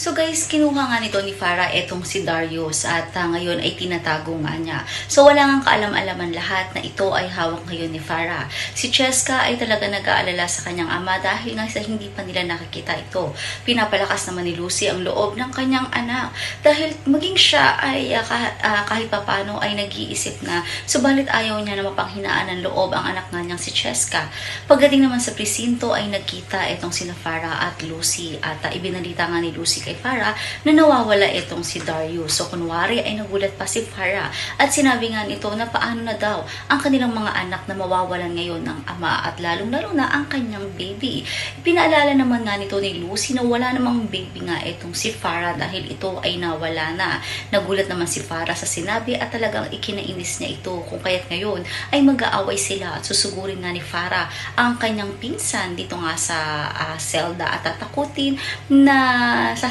So guys, kinuha nga nito ni Farah etong si Darius at ah, ngayon ay tinatago nga niya. So wala nga kaalam-alaman lahat na ito ay hawak ngayon ni Farah. Si Cheska ay talaga nag-aalala sa kanyang ama dahil nga sa hindi pa nila nakikita ito. Pinapalakas naman ni Lucy ang loob ng kanyang anak dahil maging siya ay ah, kah- ah, kahit papano ay nag-iisip na subalit ayaw niya na mapanghinaan ng loob ang anak nga niyang si Cheska. Pagdating naman sa presinto ay nagkita itong sina Farah at Lucy at ah, ibinalita nga ni Lucy kay Farah na nawawala itong si Darius. So kunwari ay nagulat pa si Farah at sinabi nga nito na paano na daw ang kanilang mga anak na mawawalan ngayon ng ama at lalong-lalo na ang kanyang baby. Pinaalala naman nga nito ni Lucy na wala namang baby nga itong si Farah dahil ito ay nawala na. Nagulat naman si Farah sa sinabi at talagang ikinainis niya ito kung kaya't ngayon ay mag-aaway sila at susugurin nga ni Farah ang kanyang pinsan dito nga sa ah, selda at tatakutin na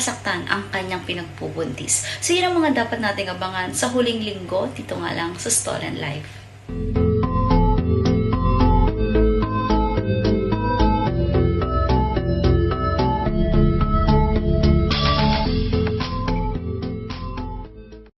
sasaktan ang kanyang pinagpubuntis. So yun ang mga dapat nating abangan sa huling linggo dito nga lang sa Stolen Life.